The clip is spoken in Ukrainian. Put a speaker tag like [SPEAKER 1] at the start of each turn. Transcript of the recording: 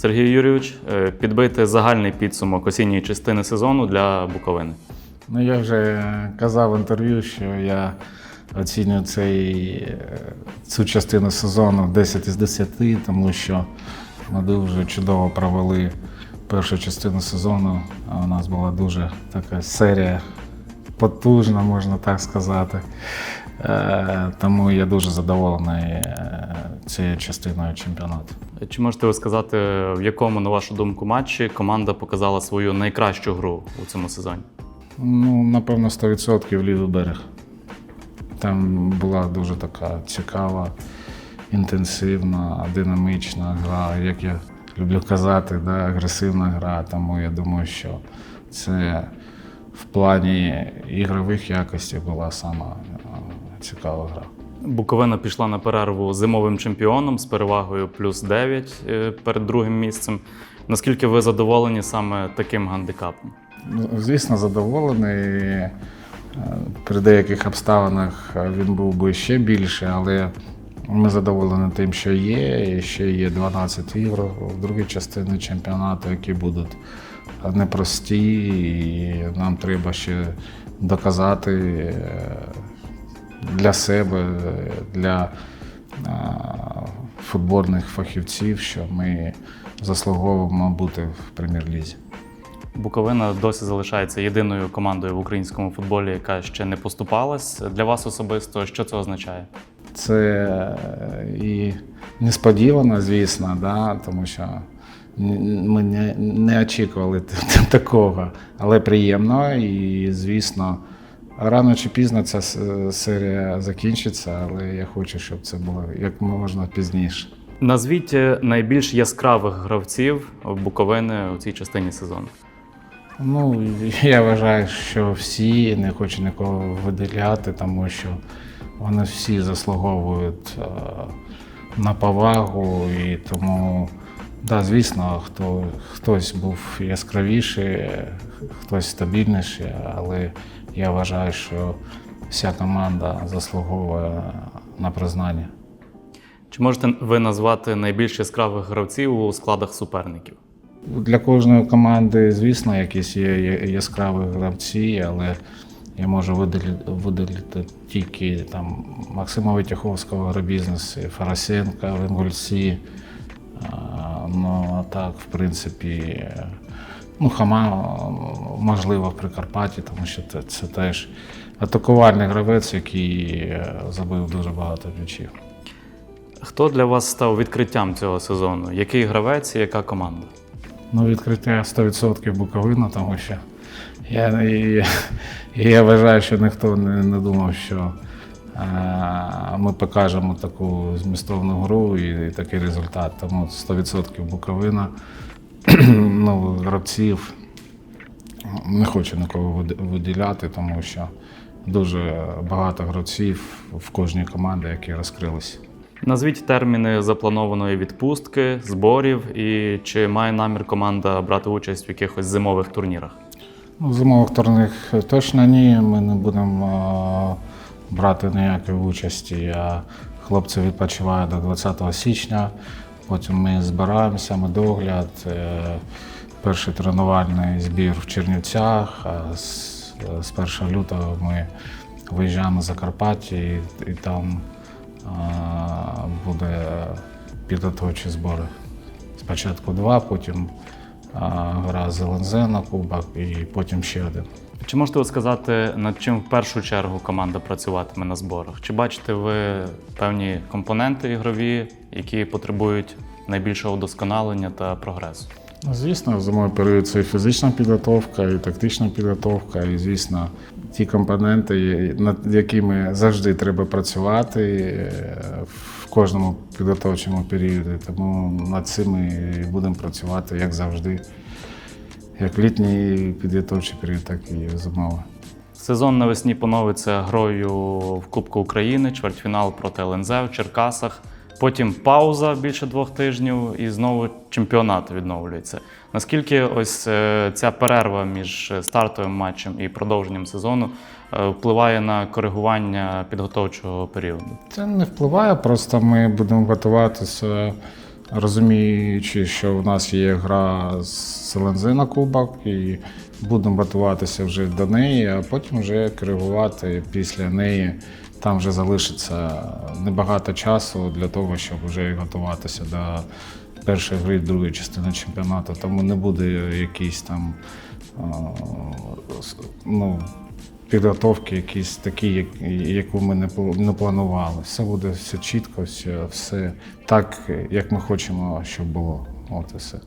[SPEAKER 1] Сергій Юрійович, е, підбити загальний підсумок осінньої частини сезону для Буковини.
[SPEAKER 2] Ну, я вже казав в інтерв'ю, що я оцінюю цей, е, цю частину сезону 10 із 10, тому що ми дуже чудово провели першу частину сезону. У нас була дуже така серія потужна, можна так сказати. Е, Тому я дуже задоволений е, цією частиною чемпіонату.
[SPEAKER 1] Чи можете ви сказати, в якому, на вашу думку, матчі команда показала свою найкращу гру у цьому сезоні?
[SPEAKER 2] Ну, напевно, 100% лівий берег. Там була дуже така цікава, інтенсивна, динамічна гра, як я люблю казати, да, агресивна гра. Тому я думаю, що це в плані ігрових якостей була сама цікава гра.
[SPEAKER 1] Буковина пішла на перерву зимовим чемпіоном з перевагою плюс 9 е, перед другим місцем. Наскільки ви задоволені саме таким гандикапом?
[SPEAKER 2] Ну, Звісно, задоволений. Е, При деяких обставинах е, він був би ще більше, але ми задоволені тим, що є. І ще є 12 ігор в другій частині чемпіонату, які будуть непрості, і нам треба ще доказати для себе, для е, футбольних фахівців, що ми заслуговуємо бути в прем'єр-лізі.
[SPEAKER 1] Буковина досі залишається єдиною командою в українському футболі, яка ще не поступалась. Для вас особисто що це означає?
[SPEAKER 2] Це е, і несподівано, звісно, да, тому що ми не, не очікували такого, але приємно і, звісно, рано чи пізно ця серія закінчиться, але я хочу, щоб це було як можна пізніше.
[SPEAKER 1] Назвіть е, найбільш яскравих гравців Буковини у цій частині сезону.
[SPEAKER 2] Ну, я вважаю, що всі, не хочу нікого виділяти, тому що вони всі заслуговують е, на повагу, і тому, да, звісно, хто, хтось був яскравіший, хтось стабільніший, але я вважаю, що вся команда заслуговує на признання.
[SPEAKER 1] Чи можете ви назвати найбільш яскравих гравців у складах суперників?
[SPEAKER 2] Для кожної команди, звісно, якісь є яскраві гравці, але я можу виділити, виділити тільки там Максима Витяховського агробізнес, Фарасенка, Венгульці. А, Ну, а так, в принципі, ну, Хама, можливо, в Прикарпатті, тому що це, це теж атакувальний гравець, який е, забив дуже багато м'ячів.
[SPEAKER 1] Хто для вас став відкриттям цього сезону? Який гравець і яка команда?
[SPEAKER 2] Ну, відкриття 100% Буковина, тому що я, і я вважаю, що ніхто не, не думав, що е, ми покажемо таку змістовну гру і, і такий результат. Тому 100% Буковина. ну, гравців не хочу нікого виділяти, тому що дуже багато гравців в кожній команді, які розкрилися.
[SPEAKER 1] Назвіть терміни запланованої відпустки, зборів і чи має намір команда брати участь в якихось зимових турнірах?
[SPEAKER 2] Ну, зимових турнірах точно ні. Ми не будемо брати ніякої участі. Хлопці відпочивають до 20 січня. Потім ми збираємося, медогляд. догляд, Перший тренувальний збір в Чернівцях. З, з 1 лютого ми виїжджаємо на Закарпаття і, і там а, буде підготовчі збори. Спочатку два, потім гра з ЛНЗ на кубах і потім ще один.
[SPEAKER 1] Чи можете ви сказати, над чим в першу чергу команда працюватиме на зборах? Чи бачите ви певні компоненти ігрові, які потребують найбільшого вдосконалення та прогресу?
[SPEAKER 2] Звісно, в зимовий період це і фізична підготовка, і тактична підготовка, і, звісно, ті компоненти, над якими завжди треба працювати е, в кожному підготовчому періоді. Тому над цим ми будемо працювати, як завжди. Як літній підготовчий період, так і зимовий.
[SPEAKER 1] Сезон навесні поновиться грою в Кубку України, чвертьфінал проти ЛНЗ в Черкасах. Потім пауза більше двох тижнів, і знову чемпіонат відновлюється. Наскільки ось е, ця перерва між стартовим матчем і продовженням сезону е, впливає на коригування підготовчого періоду?
[SPEAKER 2] Це не впливає, просто ми будемо готуватися розуміючи, що в нас є гра з ЛНЗ на кубок, і будемо готуватися вже до неї, а потім вже коригувати після неї. Там вже залишиться небагато часу для того, щоб вже готуватися до першої гри, другої частини чемпіонату. Тому не буде якісь там ну, підготовки, якісь такі, яку ми не планували. Все буде все чітко, все так, як ми хочемо, щоб було. От і все.